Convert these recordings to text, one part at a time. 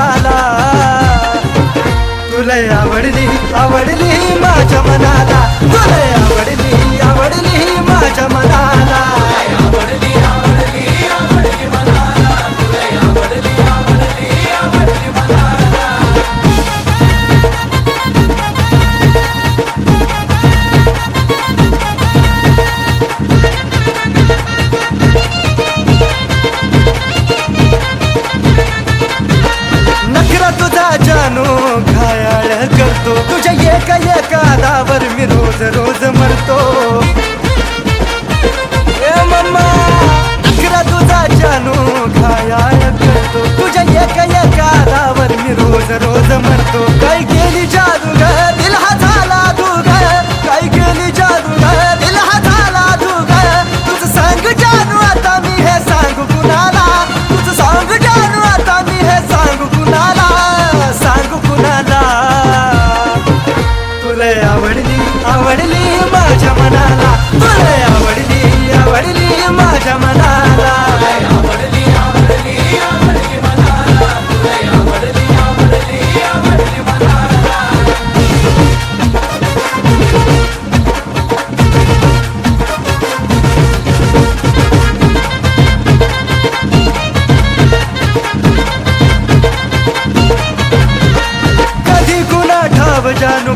झाला. तुला आवडली आवडली माझ्या मना कयक दावर विरोध रो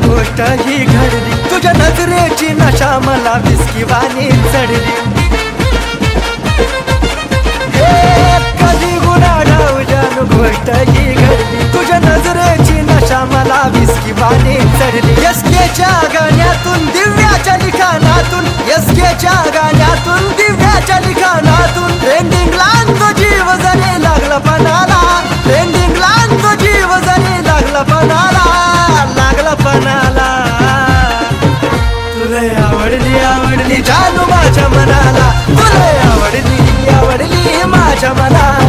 गोष्ट ही घडली. तुझ्या नजरेची नशा मला विस्किवानी चढली. कधी गुणाढाव जन गोष्ट ही घडली. तुझ्या नजरेची नशा मला विस्किवानी चढली. एसकेच्या गाण्यातून दिव्याच्या लिखाणातून एसकेच्या शमला